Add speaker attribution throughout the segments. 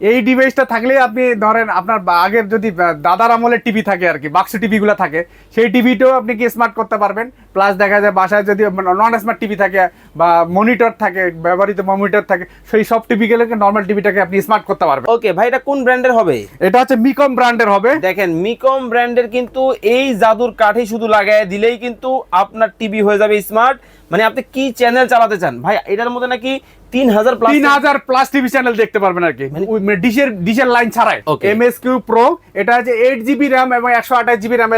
Speaker 1: এই ডিভাইসটা থাকলে আপনি ধরেন আপনার আগের যদি দাদার আমলের টিভি থাকে আর কি বাক্স টিভিগুলো থাকে সেই টিভিটাও আপনি কি স্মার্ট করতে পারবেন? প্লাস দেখা যায় বাসায় যদি নন স্মার্ট টিভি থাকে বা মনিটর থাকে ব্যবহৃত মনিটর থাকে সেই সব টিভিগুলোকে নর্মাল টিভিটাকে আপনি স্মার্ট করতে পারবেন?
Speaker 2: ওকে ভাই এটা কোন ব্র্যান্ডের হবে?
Speaker 1: এটা হচ্ছে মিকম ব্র্যান্ডের হবে।
Speaker 2: দেখেন মিকম ব্র্যান্ডের কিন্তু এই জাদুর কাঠি শুধু লাগায় দিলেই কিন্তু আপনার টিভি হয়ে যাবে স্মার্ট মানে আপনি কি চ্যানেল চালাতে চান? ভাই এটার মধ্যে নাকি তিন হাজার প্লাস
Speaker 1: টিভি চ্যানেল দেখতে পারবেন আর কি। ডিশের ডিশের লাইন ছাড়াই। এস কিউ প্রো এটা জিবি এবং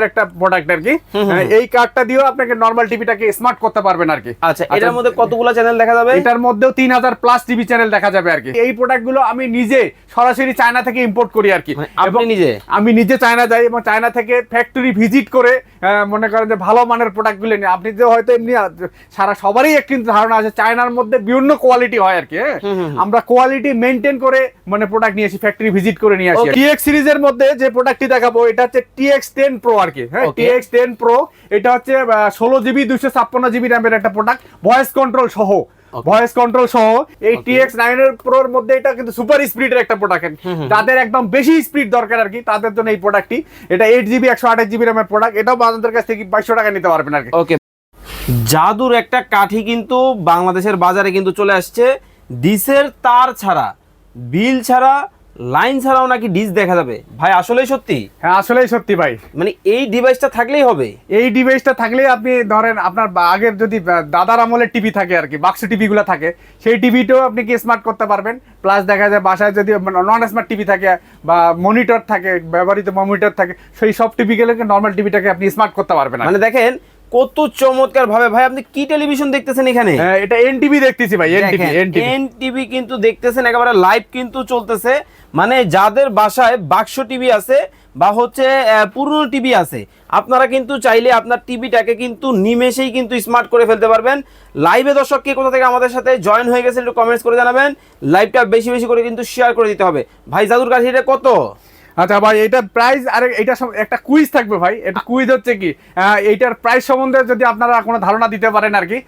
Speaker 1: একটা প্রোডাক্ট আর কি। হ্যাঁ, এই কার্ডটা দিয়েও আপনাকে নর্মাল টিভিটাকে স্মার্ট করতে পারবেন আর কি।
Speaker 2: আচ্ছা এটার মধ্যে কতগুলো চ্যানেল দেখা যাবে?
Speaker 1: এটার মধ্যেও প্লাস টিভি চ্যানেল দেখা যাবে আর কি। এই প্রোডাক্টগুলো আমি নিজে সরাসরি চায়না থেকে ইম্পোর্ট করি আর কি।
Speaker 2: মানে আপনি নিজে?
Speaker 1: আমি নিজে চায়না যাই এবং চায়না থেকে ফ্যাক্টরি ভিজিট করে মনে করেন যে ভালো মানের প্রোডাক্টগুলো নিয়ে আপনি যে হয়তো এমনি সারা সবারই একটি ধারণা আছে চায়নার মধ্যে বিভিন্ন কোয়ালিটি হয় আর কি হ্যাঁ? আমরা কোয়ালিটি মেনটেন করে মানে প্রোডাক্ট নিয়ে আসি ফ্যাক্টরি ভিজিট করে নিয়ে আসি. টিএক্স সিরিজের মধ্যে যে প্রোডাক্টটি দেখাবো এটা হচ্ছে টিএক্স টেন প্রো আর কি হ্যাঁ? টিএক্স টেন প্রো এটা হচ্ছে ষোলো জিবি দুইশো ছাপ্পান্ন জিবি র্যামের একটা প্রোডাক্ট ভয়েস কন্ট্রোল সহ। ভয়েস কন্ট্রোল সহ। এই টিএক্স নাইন এর প্রোর মধ্যে এটা কিন্তু সুপার স্পিডের একটা প্রোডাক্ট তাদের একদম বেশি স্পিড দরকার আর কি তাদের জন্য এই প্রোডাক্টটি এটা এইট জিবি একশো আঠাশ জিবি র্যামের প্রোডাক্ট এটাও বাজারদের কাছ থেকে বাইশশো টাকা নিতে পারবেন আর কি।
Speaker 2: ওকে জাদুর একটা কাঠি কিন্তু বাংলাদেশের বাজারে কিন্তু চলে আসছে। ডিসের তার ছাড়া বিল ছাড়া লাইন ছাড়াও নাকি ডিস দেখা যাবে। ভাই আসলেই সত্যি?
Speaker 1: হ্যাঁ আসলেই সত্যি ভাই।
Speaker 2: মানে এই ডিভাইসটা থাকলেই হবে?
Speaker 1: এই ডিভাইসটা থাকলেই আপনি ধরেন আপনার আগের যদি দাদার আমলের টিভি থাকে আর কি বাক্স টিভিগুলো থাকে সেই টিভিটাও আপনি কি স্মার্ট করতে পারবেন? প্লাস দেখা যায় বাসায় যদি নন স্মার্ট টিভি থাকে বা মনিটর থাকে ব্যবহৃত মনিটর থাকে সেই সব টিভিগুলোকে নর্মাল টিভিটাকে আপনি স্মার্ট করতে পারবেন
Speaker 2: মানে দেখেন কত চমৎকার ভাবে ভাই আপনি কি টেলিভিশন দেখতেছেন এখানে?
Speaker 1: হ্যাঁ, এটা এনটিভি দেখতেছি ভাই এনটিভি এনটিভি
Speaker 2: এনটিভি কিন্তু দেখতেছেন একেবারে লাইভ কিন্তু চলতেছে। মানে যাদের বাসায় বাক্স টিভি আছে বা হচ্ছে পুরনো টিভি আছে আপনারা কিন্তু চাইলে আপনার টিভিটাকে কিন্তু নিমেষেই কিন্তু স্মার্ট করে ফেলতে পারবেন। লাইভে দর্শক কে কোথা থেকে আমাদের সাথে জয়েন হয়ে গেছে একটু কমেন্টস করে জানাবেন। লাইভটা বেশি বেশি করে কিন্তু শেয়ার করে দিতে হবে। ভাই জাদুর কাছে এটা কত?
Speaker 1: আচ্ছা ভাই এটা প্রাইস আরে এটা একটা কুইজ থাকবে ভাই। এটা কুইজ হচ্ছে কি এইটার প্রাইস সম্বন্ধে যদি আপনারা কোনো ধারণা দিতে পারেন আর কি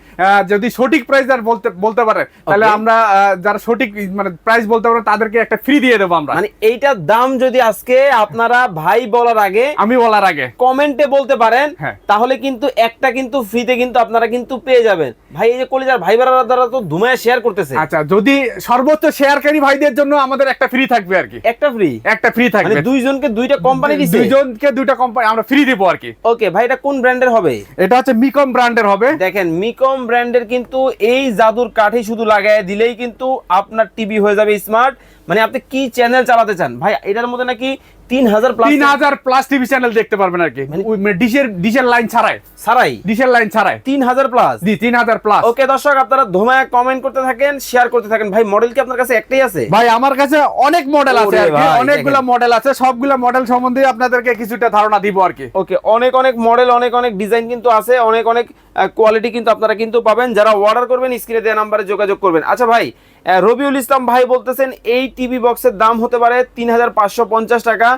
Speaker 1: যদি সঠিক প্রাইস আর বলতে বলতে তাহলে আমরা যারা সঠিক মানে প্রাইস বলতে তাদেরকে একটা ফ্রি দিয়ে দেবো আমরা।
Speaker 2: মানে এইটার দাম যদি আজকে আপনারা ভাই বলার আগে
Speaker 1: আমি বলার আগে।
Speaker 2: কমেন্টে বলতে পারেন
Speaker 1: হ্যাঁ।
Speaker 2: তাহলে কিন্তু একটা কিন্তু ফ্রিতে কিন্তু আপনারা কিন্তু পেয়ে যাবেন। ভাই এই যে কলিজার ভাই দ্বারা তো ধুমায় শেয়ার করতেছে।
Speaker 1: আচ্ছা যদি সর্বোচ্চ শেয়ারকারী ভাইদের জন্য আমাদের একটা ফ্রি থাকবে আর কি।
Speaker 2: একটা ফ্রি
Speaker 1: একটা ফ্রি
Speaker 2: মানে দুইজনকে দুইটা কোম্পানি দিছে?
Speaker 1: দুইজনকে দুইটা কোম্পানি আমরা ফ্রি দিব আর কি।
Speaker 2: ওকে ভাই এটা কোন ব্র্যান্ডের হবে?
Speaker 1: এটা হচ্ছে মিকম ব্র্যান্ডের হবে।
Speaker 2: দেখেন মিকম ব্র্যান্ডের কিন্তু এই জাদুর কাঠি শুধু লাগায় দিলেই কিন্তু আপনার টিভি হয়ে যাবে স্মার্ট মানে আপনি কি চ্যানেল চালাতে চান? ভাই এটার মধ্যে নাকি তিন হাজার প্লাস
Speaker 1: তিন হাজার প্লাস টিভি চ্যানেল দেখতে পারবেন আর কি।
Speaker 2: মানে-
Speaker 1: ডিশের ডিশের লাইন ছাড়াই।
Speaker 2: ছাড়াই?
Speaker 1: ডিশের লাইন ছাড়াই।
Speaker 2: তিন হাজার প্লাস
Speaker 1: জি তিন হাজার প্লাস
Speaker 2: ওকে দর্শক আপনারা ধুমায় কমেন্ট করতে থাকেন শেয়ার করতে থাকেন। ভাই মডেল কি আপনার কাছে একটাই আছে?
Speaker 1: ভাই আমার কাছে অনেক মডেল আছে আর কি।
Speaker 2: ভাই,
Speaker 1: অনেকগুলো মডেল আছে সবগুলো মডেল সম্বন্ধে আপনাদেরকে কিছুটা ধারণা দিব আর কি।
Speaker 2: ওকে অনেক অনেক মডেল অনেক অনেক ডিজাইন কিন্তু আছে অনেক অনেক কোয়ালিটি কিন্তু আপনারা কিন্তু পাবেন। যারা অর্ডার করবেন স্ক্রিনে দেওয়া নাম্বারে যোগাযোগ করবেন। আচ্ছা ভাই রবিউল ইসলাম ভাই বলতেছেন এই টিভি বক্সের দাম হতে পারে তিন হাজার পাঁচশো পঞ্চাশ টাকা।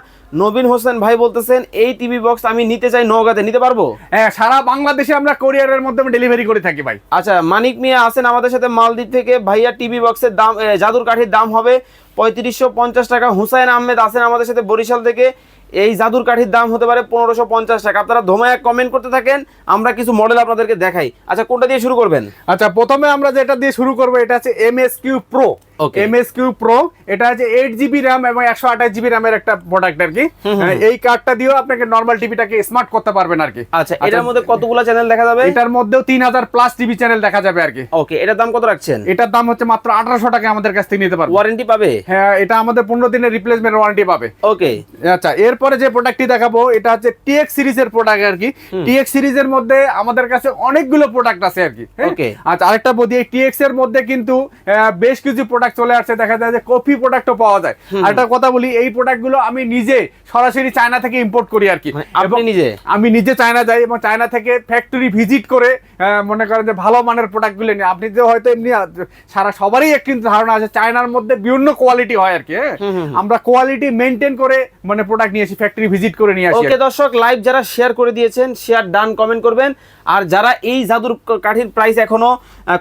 Speaker 2: নবীন হোসেন ভাই বলতেছেন এই টিভি বক্স আমি নিতে চাই নওগাঁতে। নিতে পারব?
Speaker 1: হ্যাঁ সারা বাংলাদেশে আমরা কোরিয়ারের মাধ্যমে ডেলিভারি করে থাকি ভাই।
Speaker 2: আচ্ছা মানিক মিয়া আছেন আমাদের সাথে মালদ্বীপ থেকে। ভাইয়া টিভি বক্সের দাম জাদুর কাঠির দাম হবে পঁয়ত্রিশশো পঞ্চাশ টাকা। হুসাইন আহমেদ আছেন আমাদের সাথে বরিশাল থেকে। এই জাদুর কাঠির দাম হতে পারে পনেরোশো পঞ্চাশ টাকা। আপনারা ধোমায় কমেন্ট করতে থাকেন, আমরা কিছু মডেল আপনাদেরকে দেখাই। আচ্ছা কোনটা দিয়ে শুরু করবেন?
Speaker 1: আচ্ছা প্রথমে আমরা যেটা দিয়ে শুরু করব, এটা হচ্ছে M S Q pro
Speaker 2: Okay.
Speaker 1: M S Q pro এটা হচ্ছে এইট জিবি র্যাম এবং একশো আঠাশ জিবি র্যামের একটা প্রোডাক্ট আর কি। হ্যাঁ, এই কার্ডটা দিয়েও আপনাকে নর্মাল টিভিটাকে স্মার্ট করতে পারবেন আর কি।
Speaker 2: আচ্ছা এটার মধ্যে কতগুলো চ্যানেল দেখা যাবে?
Speaker 1: এটার মধ্যেও তিন হাজার প্লাস টিভি চ্যানেল দেখা যাবে আর কি।
Speaker 2: ওকে এটার দাম কত রাখছেন?
Speaker 1: এটার দাম হচ্ছে মাত্র আঠারোশো টাকা আমাদের কাছ থেকে নিতে পারব
Speaker 2: ওয়ারেন্টি পাবে?
Speaker 1: হ্যাঁ এটা আমাদের পনেরো দিনের রিপ্লেসমেন্ট ওয়ারেন্টি পাবে।
Speaker 2: ওকে
Speaker 1: আচ্ছা এরপরে যে প্রোডাক্টটি দেখাবো এটা হচ্ছে টিএক্স সিরিজের প্রোডাক্ট আর কি। টিএক্স সিরিজের মধ্যে আমাদের কাছে অনেকগুলো প্রোডাক্ট আছে আর কি হ্যাঁ? আচ্ছা আরেকটা বলি এই টিএক্স এর মধ্যে কিন্তু বেশ কিছু প্রোডাক্ট চলে আসছে দেখা যায় যে কফি প্রোডাক্টও পাওয়া যায়। আরেকটা কথা বলি এই প্রোডাক্টগুলো আমি নিজে সরাসরি চায়না থেকে ইম্পোর্ট করি আর কি।
Speaker 2: মানে
Speaker 1: এবং
Speaker 2: নিজে?
Speaker 1: আমি নিজে চায়না যাই এবং চায়না থেকে ফ্যাক্টরি ভিজিট করে মনে করেন যে ভালো মানের প্রোডাক্টগুলো নিয়ে আপনি যে হয়তো এমনি সারা সবারই একটি ধারণা আছে চায়নার মধ্যে বিভিন্ন কোয়ালিটি হয় আর কি হ্যাঁ? আমরা কোয়ালিটি মেনটেন করে মানে প্রোডাক্ট নিয়ে আসি ফ্যাক্টরি ভিজিট করে নিয়ে আসি
Speaker 2: ওকে দর্শক লাইভ যারা শেয়ার করে দিয়েছেন শেয়ার ডান কমেন্ট করবেন। আর যারা এই জাদুর কাঠির প্রাইস এখনও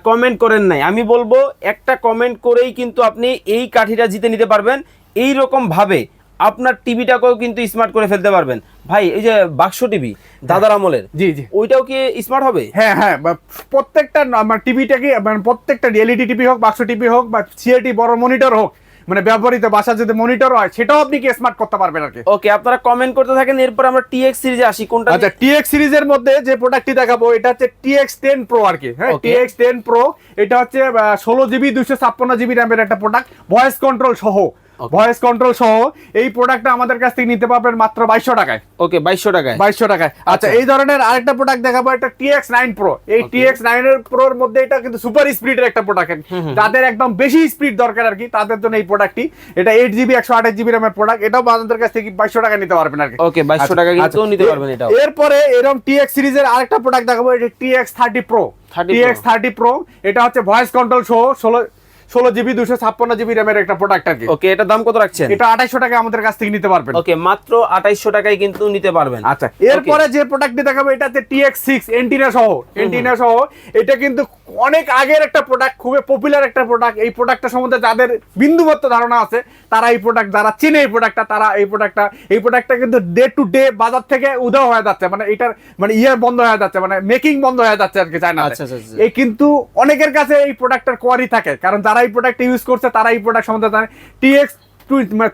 Speaker 2: কমেন্ট করেন নাই আমি বলব একটা কমেন্ট করেই কিন্তু আপনি এই কাঠিটা জিতে নিতে পারবেন। এই রকম ভাবে আপনার টিভিটাকেও কিন্তু স্মার্ট করে ফেলতে পারবেন। ভাই এই যে বাক্স টিভি দাদার আমলের
Speaker 1: জি জি।
Speaker 2: ওইটাও কি স্মার্ট হবে?
Speaker 1: হ্যাঁ হ্যাঁ প্রত্যেকটা আমার টিভিটাকে মানে প্রত্যেকটা রিয়েলিটি টিভি হোক বাক্স টিভি হোক বা সিএটি বড় মনিটর হোক মানে ব্যবহৃত বাসা যদি মনিটর হয় সেটাও আপনি কি স্মার্ট করতে পারবেন আর কি?
Speaker 2: ওকে আপনারা কমেন্ট করতে থাকেন এরপর আমরা টিএক্স সিরিজে আসি কোনটা
Speaker 1: আচ্ছা টিএক্স সিরিজের মধ্যে যে প্রোডাক্টটি দেখাবো এটা হচ্ছে টিএক্স টেন প্রো আর কি হ্যাঁ. টিএক্স টেন প্রো এটা হচ্ছে ষোলো জিবি দুশো ছাপ্পান্ন জিবি র্যামের একটা প্রোডাক্ট ভয়েস কন্ট্রোল সহ। ভয়েস কন্ট্রোল সহ এই প্রোডাক্টটা আমাদের কাছ থেকে নিতে পারবেন মাত্র বাইশশো টাকায়।
Speaker 2: ওকে বাইশশো টাকায়।
Speaker 1: বাইশশো টাকায়। আচ্ছা। এই ধরনের আরেকটা প্রোডাক্ট দেখাবো একটা টিএক্স নাইন প্রো এই টিএক্স নাইন এর প্রোর মধ্যে এটা কিন্তু সুপার স্পিডের একটা প্রোডাক্ট যাদের একদম বেশি স্পিড দরকার আর কি তাদের জন্য এই প্রোডাক্টটি এটা এইট জিবি একশো আঠাশ জিবি র্যামের প্রোডাক্ট এটাও আমাদের কাছ থেকে বাইশশো টাকা নিতে পারবেন আর কি।
Speaker 2: ওকে বাইশশো
Speaker 1: আচ্ছা,
Speaker 2: টাকা কিন্তু
Speaker 1: আচ্ছা।
Speaker 2: নিতে পারবেন এটাও।
Speaker 1: এরপরে এরকম টিএক্স সিরিজের আরেকটা প্রোডাক্ট দেখাবো এটা TX thirty pro
Speaker 2: 30 Pro।
Speaker 1: TX thirty pro এটা হচ্ছে ভয়েস কন্ট্রোল সহ ষোলো ষোলো জিবি দুশো ছাপ্পান্ন জিবি র্যামের একটা প্রোডাক্ট আর কি।
Speaker 2: ওকে এটার দাম কত রাখছেন?
Speaker 1: এটা আঠাইশো টাকা আমাদের কাছ থেকে নিতে পারবেন।
Speaker 2: ওকে মাত্র আঠাইশশো টাকায় কিন্তু নিতে পারবেন।
Speaker 1: আচ্ছা এরপরে যে প্রোডাক্টটি দেখাবো এটা হচ্ছে টিএক্স সিক্স এন্টিনা সহ এন্টিনা সহ এটা কিন্তু অনেক আগের একটা প্রোডাক্ট খুবই পপুলার একটা প্রোডাক্ট এই প্রোডাক্টটা সম্বন্ধে যাদের বিন্দুমাত্র ধারণা আছে তারা এই প্রোডাক্ট যারা চিনে এই প্রোডাক্টটা তারা এই প্রোডাক্টটা এই প্রোডাক্টটা কিন্তু ডে টু ডে বাজার থেকে উধাও হয়ে যাচ্ছে। মানে এটার মানে ইয়ে বন্ধ হয়ে যাচ্ছে মানে মেকিং বন্ধ হয়ে যাচ্ছে আর কি চায়না
Speaker 2: আচ্ছা, আচ্ছা, আচ্ছা।
Speaker 1: এই কিন্তু অনেকের কাছে এই প্রোডাক্টের কোয়ারি থাকে কারণ যারা এই প্রোডাক্ট ইউজ করছে তারা এই প্রোডাক্ট সম্বন্ধে জানে। টিএক্স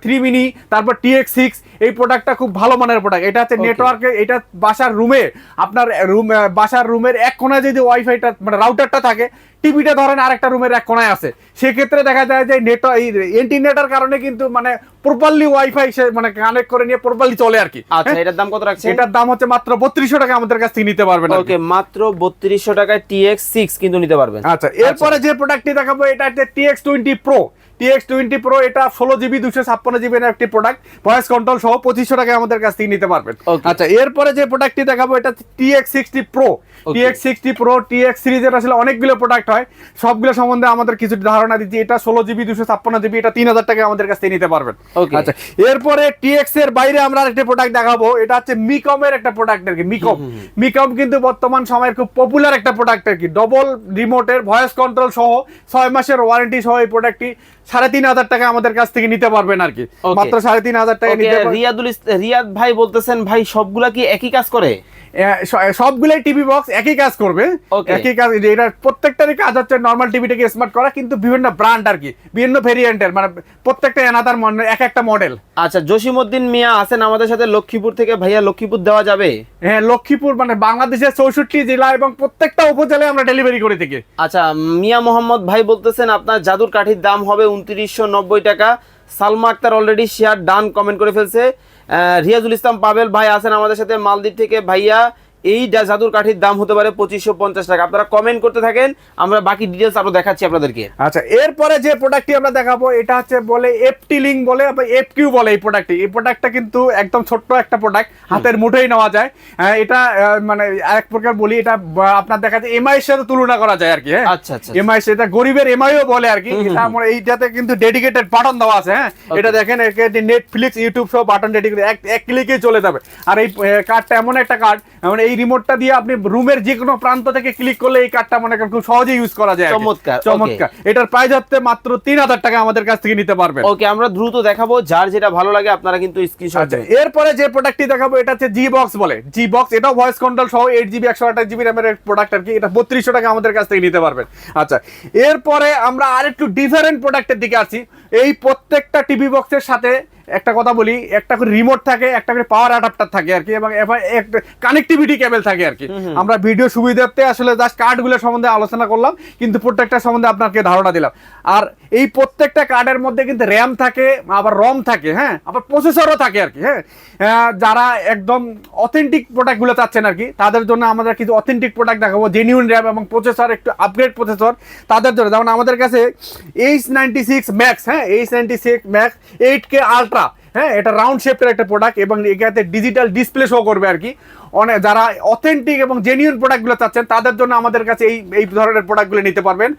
Speaker 1: থ্রি মিনি তারপর টিএক্স সিক্স এই প্রোডাক্টটা খুব ভালো মানের প্রোডাক্ট এটা হচ্ছে. নেটওয়ার্কে এটা বাসার রুমে আপনার রুম বাসার রুমের এক কোনায় যদি ওয়াইফাইটা মানে রাউটারটা থাকে টিভিটা ধরেন আরেকটা রুমের এক কোনায় আছে। সেক্ষেত্রে দেখা যায় যে নেট এই ইন্টারনেটের কারণে কিন্তু মানে প্রপারলি ওয়াইফাই সে মানে কানেক্ট করে নিয়ে প্রপারলি চলে আর কি।
Speaker 2: আচ্ছা
Speaker 1: হ্যাঁ?
Speaker 2: এটার দাম কত রাখছে
Speaker 1: এটার দাম হচ্ছে মাত্র বত্রিশশো টাকা আমাদের কাছ থেকে নিতে পারবেন
Speaker 2: ওকে মাত্র বত্রিশশো টাকায় টিএক্স সিক্স কিন্তু নিতে পারবেন।
Speaker 1: আচ্ছা এরপরে যে প্রোডাক্টটি দেখাবো এটা হচ্ছে TX twenty pro TX twenty pro এটা ষোলো জিবি দুশো ছাপ্পান্ন জিবি একটি প্রোডাক্ট ভয়েস কন্ট্রোল সহ পঁচিশশো টাকা আমাদের কাছ থেকে নিতে পারবেন। আচ্ছা এরপরে যে প্রোডাক্টটি দেখাবো এটা TX sixty pro. TX sixty pro TX সিরিজের আসলে অনেকগুলো প্রোডাক্ট হয়। সবগুলো সম্বন্ধে আমাদের কিছু ধারণা দিচ্ছি। এটা ষোলো জিবি দুশো ছাপ্পান্ন জিবি এটা তিন হাজার টাকা আমাদের কাছ থেকে নিতে পারবেন। আচ্ছা এরপরে টিএক্স এর বাইরে আমরা আরেকটা প্রোডাক্ট দেখাবো। এটা হচ্ছে মিকমের একটা প্রোডাক্ট আর কি মিকম মিকম কিন্তু বর্তমান সময়ের খুব পপুলার একটা প্রোডাক্ট আর কি ডবল রিমোটের ভয়েস কন্ট্রোল সহ ছয় মাসের ওয়ারেন্টি সহ এই প্রোডাক্টটি সাড়ে তিন হাজার টাকা আমাদের কাছ থেকে নিতে পারবেন আর কি। মাত্র সাড়ে তিন হাজার টাকা
Speaker 2: রিয়াদুল রিয়াদ ভাই বলতেছেন ভাই সবগুলা কি একই কাজ করে?
Speaker 1: সবগুলাই টিভি বক্স একই কাজ করবে. একই কাজ এটা প্রত্যেকটারই কাজ হচ্ছে নর্মাল টিভিটাকে স্মার্ট করা কিন্তু বিভিন্ন ব্র্যান্ড আর কি বিভিন্ন ভেরিয়েন্টের মানে প্রত্যেকটা এনাদার এক একটা মডেল
Speaker 2: আচ্ছা জসিমউদ্দিন মিয়া আছেন আমাদের সাথে লক্ষ্মীপুর থেকে। ভাইয়া লক্ষ্মীপুর দেওয়া যাবে?
Speaker 1: হ্যাঁ লক্ষ্মীপুর মানে বাংলাদেশের চৌষট্টি জেলা এবং প্রত্যেকটা উপজেলায় আমরা ডেলিভারি করে থাকি।
Speaker 2: আচ্ছা মিয়া মোহাম্মদ ভাই বলতেছেন আপনার জাদুর কাঠির দাম হবে উনত্রিশশো নব্বই টাকা। Salma Akter already share done comment করে ফেলছে। রিয়াজুল ইসলাম পাবেল ভাই আছেন আমাদের সাথে মালদ্বীপ থেকে। ভাইয়া এই যা জাদুর কাঠির দাম হতে পারে পঁচিশশো পঞ্চাশ টাকা। আপনারা কমেন্ট করতে থাকেন আমরা বাকি ডিটেলস আরও দেখাচ্ছি আপনাদেরকে।
Speaker 1: আচ্ছা এরপরে যে প্রোডাক্টটি আমরা দেখাবো এটা হচ্ছে বলে এফটি লিং বলে বা এফ কিউ বলে এই প্রোডাক্টটি এই প্রোডাক্টটা কিন্তু একদম ছোট্ট একটা প্রোডাক্ট হাতের মুঠোই নেওয়া যায়। এটা মানে এক প্রকার বলি এটা আপনার দেখা যায় এমআই এর সাথে তুলনা করা যায় আর কি হ্যাঁ।
Speaker 2: আচ্ছা, আচ্ছা,
Speaker 1: এমআই এটা গরিবের এমআইও বলে আর কি এটা আমরা এইটাতে কিন্তু ডেডিকেটেড বাটন দেওয়া আছে হ্যাঁ। এটা দেখেন নেটফ্লিক্স ইউটিউব সব বাটন ডেডিকেটেড এক এক ক্লিকেই চলে যাবে। আর এই কার্ডটা এমন একটা কার্ড মানে এই রিমোটটা দিয়ে আপনি রুমের যে কোনো প্রান্ত থেকে ক্লিক করলে এই কার্ডটা মনে করেন খুব সহজেই ইউজ করা যায়
Speaker 2: চমৎকার,
Speaker 1: চমৎকার। এটার প্রাইস হচ্ছে মাত্র তিন হাজার টাকা আমাদের কাছ থেকে নিতে পারবেন।
Speaker 2: ওকে আমরা দ্রুত দেখাবো যার যেটা ভালো লাগে আপনারা কিন্তু স্ক্রিনশট
Speaker 1: আচ্ছা এরপরে যে প্রোডাক্টটি দেখাবো এটা হচ্ছে জি বক্স বলে। জি বক্স এটাও ভয়েস কন্ট্রোল সহ এইট জিবি একশো আঠাশ জিবি র্যামের প্রোডাক্ট আর কি। এটা বত্রিশশো টাকা আমাদের কাছ থেকে নিতে পারবেন। আচ্ছা এরপরে আমরা আরেকটু ডিফারেন্ট প্রোডাক্টের দিকে আছি এই প্রত্যেকটা টিভি বক্সের সাথে একটা কথা বলি একটা করে রিমোট থাকে একটা করে পাওয়ার অ্যাডাপ্টার থাকে আর কি এবং কানেক্টিভিটি কেবল থাকে আর কি। আমরা ভিডিও সুবিধার্থে আসলে জাস্ট কার্ডগুলো সম্বন্ধে আলোচনা করলাম কিন্তু প্রত্যেকটা সম্বন্ধে আপনাকে ধারণা দিলাম। আর এই প্রত্যেকটা কার্ডের মধ্যে কিন্তু র্যাম থাকে আবার রম থাকে হ্যাঁ? আবার প্রসেসরও থাকে আর কি হ্যাঁ? যারা একদম অথেন্টিক প্রোডাক্টগুলো চাচ্ছেন আর কি তাদের জন্য আমাদের কিছু অথেন্টিক প্রোডাক্ট দেখাবো জেনিউন র্যাম এবং প্রসেসর একটু আপগ্রেড প্রসেসর তাদের জন্য। যেমন আমাদের কাছে এইচ নাইনটি সিক্স ম্যাক্স হ্যাঁ? H ninety six max eight K ultra হ্যাঁ এটা রাউন্ড শেপের একটা প্রোডাক্ট এবং এটাতে ডিজিটাল ডিসপ্লে শো করবে আর কি। অনেক যারা অথেন্টিক এবং জেনিউন প্রোডাক্টগুলো চাচ্ছেন তাদের জন্য আমাদের কাছে এই এই ধরনের প্রোডাক্টগুলো নিতে পারবেন।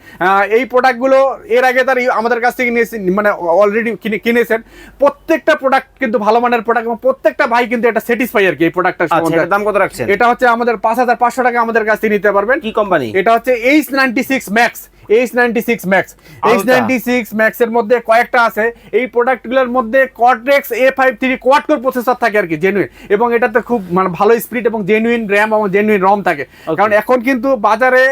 Speaker 1: এই প্রোডাক্টগুলো এর আগে তার আমাদের কাছ থেকে নিয়েছেন মানে অলরেডি কিনে কিনেছেন। প্রত্যেকটা প্রোডাক্ট কিন্তু ভালো মানের প্রোডাক্ট এবং প্রত্যেকটা ভাই কিন্তু এটা স্যাটিসফাই আর কি এই প্রোডাক্টটার
Speaker 2: আচ্ছা দাম কত রাখছেন?
Speaker 1: এটা হচ্ছে আমাদের পাঁচ হাজার পাঁচশো টাকা আমাদের কাছ থেকে নিতে পারবেন।
Speaker 2: কি কোম্পানি
Speaker 1: এটা হচ্ছে H ninety six max H ninety six max H. Ninety six max এর মধ্যে কয়েকটা আছে। এই প্রোডাক্টগুলোর মধ্যে cortex A five three quad core processor থাকে আর কি জেনুইন এবং এটাতে খুব মানে ভালো স্পিড এবং জেনুইন র্যাম এবং জেনুইন রম থাকে। কারণ এখন কিন্তু বাজারে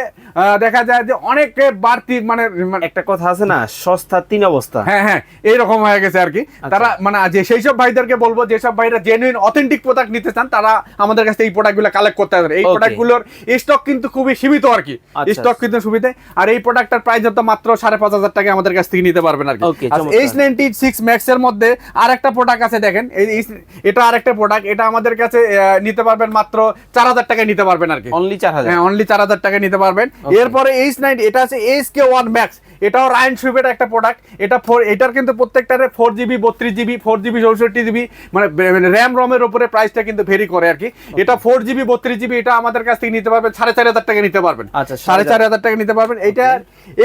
Speaker 1: দেখা যায় যে অনেকে বাড়তি মানে মানে-
Speaker 2: একটা কথা আছে না সস্তা তিন অবস্থা।
Speaker 1: হ্যাঁ হ্যাঁ এইরকম হয়ে গেছে আর কি।
Speaker 2: আচ্ছা।
Speaker 1: তারা মানে যে সেই সব ভাইদেরকে বলব যেসব ভাইরা জেনুইন অথেন্টিক প্রোডাক্ট নিতে চান তারা আমাদের কাছে এই প্রোডাক্টগুলো কালেক্ট করতে পারে এই. প্রোডাক্টগুলোর স্টক কিন্তু খুবই সীমিত আর কি।
Speaker 2: আচ্ছা,
Speaker 1: স্টক কিন্তু সুবিধা। আর এই প্রোডাক্টটার প্রাইস যত মাত্র সাড়ে পাঁচ হাজার টাকা আমাদের কাছ থেকে নিতে পারবেন আর কি। এইচ নাইনটি সিক্স ম্যাক্স এর মধ্যে আর একটা প্রোডাক্ট আছে দেখেন এটা আর একটা প্রোডাক্ট এটা আমাদের কাছে নিতে পারবেন মাত্র চার হাজার টাকায় নিতে পারবেন আর কি
Speaker 2: অনলি চার হাজার।
Speaker 1: হ্যাঁ অনলি চার হাজার টাকা নিতে পারবেন. এরপরে এইচ নাইন এটা আছে এইচ কে ওয়ান ম্যাক্স এটাও রায়ন সুইপের একটা প্রোডাক্ট এটা ফোর এটার কিন্তু প্রত্যেকটারে ফোর জিবি বত্রিশ জিবি ফোর জিবি চৌষট্টি জিবি মানে র্যাম রমের উপরে প্রাইসটা কিন্তু ভেরি করে আর কি। এটা ফোর জিবি বত্রিশ জিবি এটা আমাদের কাছ থেকে নিতে পারবেন সাড়ে চার হাজার টাকা নিতে পারবেন।
Speaker 2: আচ্ছা,
Speaker 1: সাড়ে চার হাজার টাকা নিতে পারবেন। এটা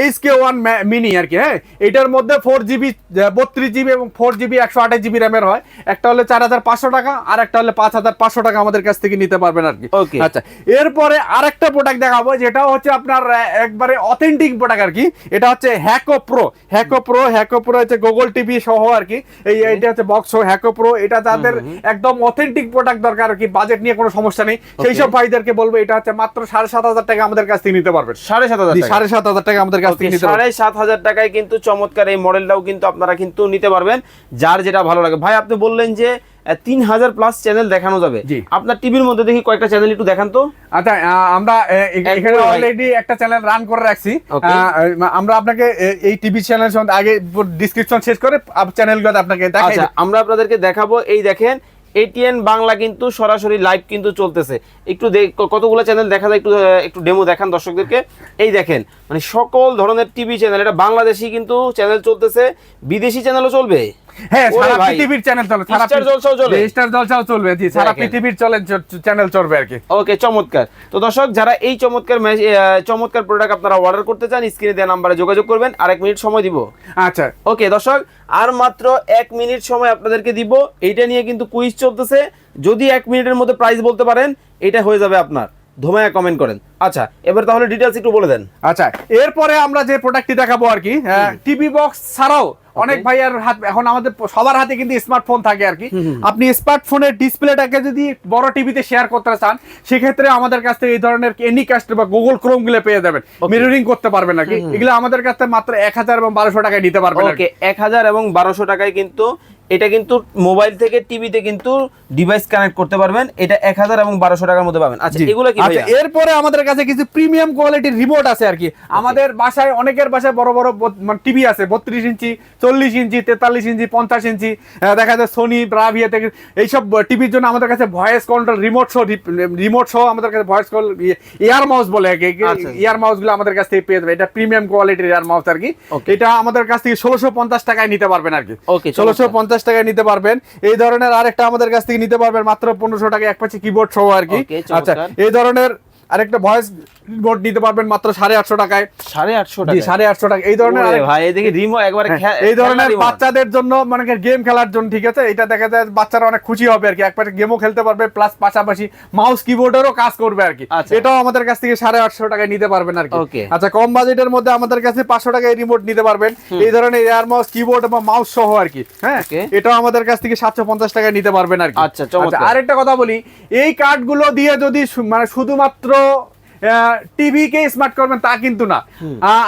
Speaker 1: এইচ কে ওয়ান মিনি আর কি হ্যাঁ? এটার মধ্যে ফোর জিবি বত্রিশ জিবি এবং ফোর জিবি একশো আঠাশ জিবি র্যামের হয়। একটা হলে চার হাজার পাঁচশো টাকা আর একটা হলে পাঁচ হাজার পাঁচশো টাকা আমাদের কাছ থেকে নিতে পারবেন আর কি।
Speaker 2: Okay.
Speaker 1: আচ্ছা এরপরে আরেকটা প্রোডাক্ট দেখাবো যেটা হচ্ছে আপনার একবারে অথেন্টিক প্রোডাক্ট আর কি। এটা হচ্ছে Hako pro Hako pro Hako pro হচ্ছে গুগল টিভি সহ আর কি এই এটা হচ্ছে বক্স হ্যাকো প্রো এটা যাদের একদম অথেন্টিক প্রোডাক্ট দরকার আর কি বাজেট নিয়ে কোনো সমস্যা নেই। সেই সব ভাইদেরকে বলব এটা হচ্ছে মাত্র সাড়ে সাত হাজার টাকা আমাদের কাছ থেকে নিতে পারবেন।
Speaker 2: সাড়ে সাত হাজার
Speaker 1: সাড়ে সাত হাজার টাকা আমাদের কাছ থেকে নিতে
Speaker 2: সাড়ে সাত হাজার টাকায় কিন্তু চমৎকার এই মডেলটাও কিন্তু আপনারা কিন্তু নিতে পারবেন। যার যেটা ভালো লাগে। ভাই আপনি বললেন যে তিন হাজার প্লাস চ্যানেল দেখানো যাবে। আপনার টিভির মধ্যে দেখি কয়েকটা চ্যানেল একটু দেখান তো।
Speaker 1: আচ্ছা আমরা এখানে অলরেডি একটা চ্যানেল রান করে রাখছি। আমরা আপনাকে এই টিভি চ্যানেল আগে ডিসক্রিপশন শেষ করে চ্যানেলগুলো আপনাকে দেখাই
Speaker 2: আচ্ছা আমরা আপনাদেরকে দেখাবো এই দেখেন এটিএন বাংলা কিন্তু সরাসরি লাইভ কিন্তু চলতেছে। একটু দেখ- কতগুলো চ্যানেল দেখা যায় একটু একটু ডেমো দেখান দর্শকদেরকে। এই দেখেন মানে সকল ধরনের টিভি চ্যানেল এটা বাংলাদেশি কিন্তু চ্যানেল চলতেছে বিদেশি চ্যানেলও চলবে?
Speaker 1: হ্যাঁ সারা পৃথিবীর চ্যানেল চলে সারা
Speaker 2: স্টার জলসাও চলে?
Speaker 1: স্টার জলসাও চলবে জি সারা পৃথিবীর চলে চ্যানেল চলবে আর কি।
Speaker 2: ওকে চমৎকার। তো দর্শক যারা এই চমৎকার চমৎকার প্রোডাক্ট আপনারা অর্ডার করতে চান স্ক্রিনে দেওয়া নাম্বারে যোগাযোগ করবেন। আর এক মিনিট সময় দিব।
Speaker 1: আচ্ছা।
Speaker 2: ওকে দর্শক আর মাত্র এক মিনিট সময় আপনাদেরকে দিব। এইটা নিয়ে কিন্তু কুইজ চলতেছে। যদি এক মিনিটের মধ্যে প্রাইস বলতে পারেন এটা হয়ে যাবে আপনার। ধোমায়া কমেন্ট করেন। আচ্ছা এবার তাহলে ডিটেলস একটু বলে দেন।
Speaker 1: আচ্ছা এরপরে আমরা যে প্রোডাক্টটি দেখাবো আর কি টিভি বক্স ছাড়াও অনেক ভাইয়ার হাত এখন আমাদের সবার হাতে কিন্তু স্মার্টফোন থাকে আর কি। আপনি স্মার্টফোনের ডিসপ্লেটাকে যদি বড় টিভিতে শেয়ার করতে চান সেক্ষেত্রে আমাদের কাছ থেকে এই ধরনের এনি কাস্ট বা গুগল ক্রোমগুলো পেয়ে যাবেন। মিররিং করতে পারবেন আর কি। এগুলো আমাদের কাছ থেকে মাত্র এক হাজার এবং বারোশো টাকায় নিতে পারবেন
Speaker 2: এক হাজার এবং বারোশো টাকায় কিন্তু এটা কিন্তু মোবাইল থেকে টিভিতে কিন্তু ডিভাইস কানেক্ট করতে পারবেন। এটা এক হাজার এবং বারোশো টাকার মধ্যে পাবেন। আচ্ছা এগুলো কি
Speaker 1: আচ্ছা, এরপরে আমাদের কাছে কিছু প্রিমিয়াম কোয়ালিটির রিমোট আছে আর কি। আমাদের বাসায় অনেকের বাসায় বড় বড় টিভি আছে। বত্রিশ ইঞ্চি চল্লিশ ইঞ্চি তেতাল্লিশ ইঞ্চি পঞ্চাশ ইঞ্চি দেখা যায় সোনি ব্রাভিয়া থেকে এইসব টিভির জন্য আমাদের কাছে ভয়েস কন্ট্রোল রিমোট সহ রিমোট সহ আমাদের কাছে ভয়েস কল এয়ার মাউস বলে
Speaker 2: আচ্ছা।
Speaker 1: ইয়ার মাউসগুলো আমাদের কাছ থেকে পেয়ে যাবে এটা প্রিমিয়াম কোয়ালিটির এয়ার মাউস আর কি। এটা আমাদের কাছ থেকে ষোলোশো পঞ্চাশ টাকায় নিতে পারবেন আর কি। ষোলোশো পঞ্চাশ টাকায় নিতে পারবেন। এই ধরনের আরেকটা আমাদের কাছ থেকে নিতে পারবেন মাত্র পনেরোশো টাকা এক পাচ্ছি কিবোর্ড সহ আর কি। আচ্ছা এই ধরনের আরেকটা ভয়েস বোর্ড নিতে পারবেন মাত্র সাড়ে আটশো টাকায়।
Speaker 2: সাড়ে আটশো টাকা
Speaker 1: সাড়ে আটশো টাকা। এই ধরনের
Speaker 2: ভাই এদিকে রিমো একবারে
Speaker 1: হ্যাঁ, এই ধরনের বাচ্চাদের জন্য মানে গেম খেলার জন্য ঠিক আছে? এটা দেখা যায় বাচ্চারা অনেক খুশি হবে আর কি। একবারে গেমও খেলতে পারবে প্লাস পাশাপাশি মাউস কিবোর্ডেরও কাজ করবে আর কি।
Speaker 2: আচ্ছা।
Speaker 1: এটাও আমাদের কাছ থেকে সাড়ে আটশো টাকায় নিতে পারবেন আর কি। আচ্ছা কম বাজেটের মধ্যে আমাদের কাছে পাঁচশো টাকায় রিমোট নিতে পারবেন। এই ধরনের এয়ার মাউস কিবোর্ড এবং মাউস সহ আর কি। হ্যাঁ এটাও আমাদের কাছ থেকে সাতশো পঞ্চাশ টাকায় নিতে পারবেন আর কি।
Speaker 2: আচ্ছা,
Speaker 1: আরেকটা কথা বলি এই কার্ডগুলো দিয়ে যদি মানে শুধুমাত্র টিভি কে স্মার্ট করবেন তা কিন্তু না।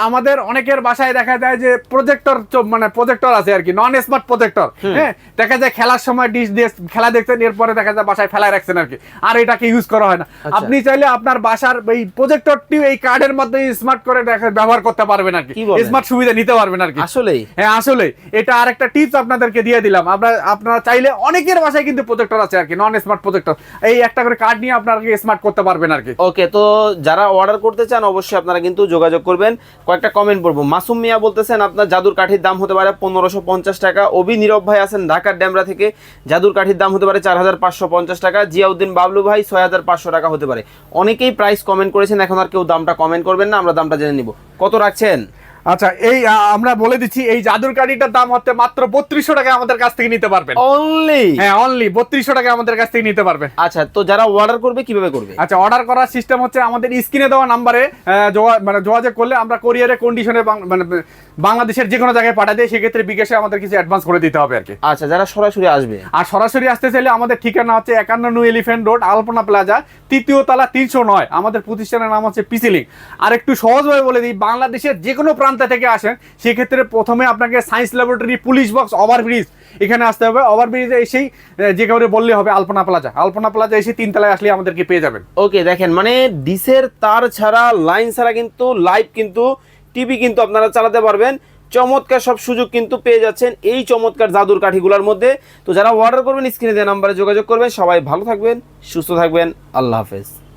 Speaker 1: আমাদের অনেকের বাসায় দেখা যায় যে প্রজেক্টর মানে প্রজেক্টর আছে আর কি নন স্মার্ট প্রজেক্টর হ্যাঁ দেখা যায় খেলার সময় ডিশ দিয়ে খেলা দেখছেন এরপরে দেখা যায় বাসায় ফেলায় রাখছেন আর কি। আর এটাকে ইউজ করা হয় না।
Speaker 2: আচ্ছা।
Speaker 1: আপনি চাইলে আপনার বাসার এই প্রজেক্টরটি এই কার্ডের মধ্যে স্মার্ট করে দেখা- ব্যবহার করতে পারবেন আর কি। স্মার্ট সুবিধা নিতে পারবেন আর কি।
Speaker 2: আসলেই?
Speaker 1: হ্যাঁ আসলে এটা আরেকটা টিপস আপনাদেরকে দিয়ে দিলাম। আমরা আপনারা চাইলে অনেকের বাসায় কিন্তু প্রজেক্টর আছে আর কি নন স্মার্ট প্রজেক্টর এই একটা করে কার্ড নিয়ে আপনারা স্মার্ট করতে পারবেন আর কি।
Speaker 2: ওকে তো যারা অর্ডার করতে চান, অবশ্যই আপনারা কিন্তু যোগাযোগ করবেন। কয়েকটা কমেন্ট পড়ব। মাসুম মিয়া বলতেছেন, আপনার জাদুর কাঠির দাম হতে পারে পনেরোশো পঞ্চাশ টাকা। অভি নীরব ভাই আছেন ঢাকার ড্যামরা থেকে। জাদুর কাঠির দাম হতে পারে চার হাজার পাঁচশো পঞ্চাশ টাকা। জিয়াউদ্দিন বাবলু ভাই ছয় হাজার পাঁচশো টাকা হতে পারে। অনেকেই প্রাইস কমেন্ট করেছেন, এখন আর কেউ দামটা কমেন্ট করবেন না। আমরা দামটা জেনে নিব। কত রাখছেন?
Speaker 1: আচ্ছা এই আমরা বলে দিচ্ছি এই জাদুর কাঠিটার দাম হচ্ছে মাত্র বত্রিশশো টাকা আমাদের কাছ থেকে নিতে পারবেন।
Speaker 2: অনলি
Speaker 1: হ্যাঁ অনলি বত্রিশশো টাকা আমাদের কাছ থেকে নিতে পারবেন।
Speaker 2: আচ্ছা তো যারা অর্ডার করবে কীভাবে করবে?
Speaker 1: আচ্ছা অর্ডার করার সিস্টেম হচ্ছে আমাদের স্ক্রিনে দেওয়া নাম্বারে মানে যোগাযোগ করলে আমরা কোরিয়ারে কন্ডিশনে মানে বাংলাদেশের যে কোনো জায়গায় পাঠাতে সেক্ষেত্রে বিকাশে আমাদের কিছু অ্যাডভান্স করে দিতে হবে আর কি।
Speaker 2: আচ্ছা যারা সরাসরি আসবে?
Speaker 1: আর সরাসরি আসতে চাইলে আমাদের ঠিকানা হচ্ছে একান্ন নু এলিফেন্ট রোড আলপনা প্লাজা তৃতীয় তলা তিনশো নয়। আমাদের প্রতিষ্ঠানের নাম হচ্ছে পিসিলিং আর একটু সহজভাবে বলে দিই বাংলাদেশের যে কোনো প্রান্ত থেকে আসেন, সেক্ষেত্রে প্রথমে আপনাকে science laboratory police box overbridge এখানে আসতে হবে। ওভারব্রিজে এসেই যে কাউরে বললে হবে আলপনা প্লাজা আলপনা প্লাজা এসে তিনতলায় আসলে আমাদেরকে পেয়ে যাবেন।
Speaker 2: ওকে দেখেন মানে ডিসের তার ছাড়া লাইন ছাড়া কিন্তু লাইভ কিন্তু টিভি কিন্তু আপনারা চালাতে পারবেন। চমৎকার সব সুযোগ কিন্তু পেয়ে যাচ্ছেন এই চমৎকার জাদুর কাঠিগুলোর মধ্যে। তো যারা অর্ডার করবেন স্ক্রিনে দেওয়া নাম্বারে যোগাযোগ করবেন। সবাই ভালো থাকবেন, সুস্থ থাকবেন। আল্লাহ হাফেজ।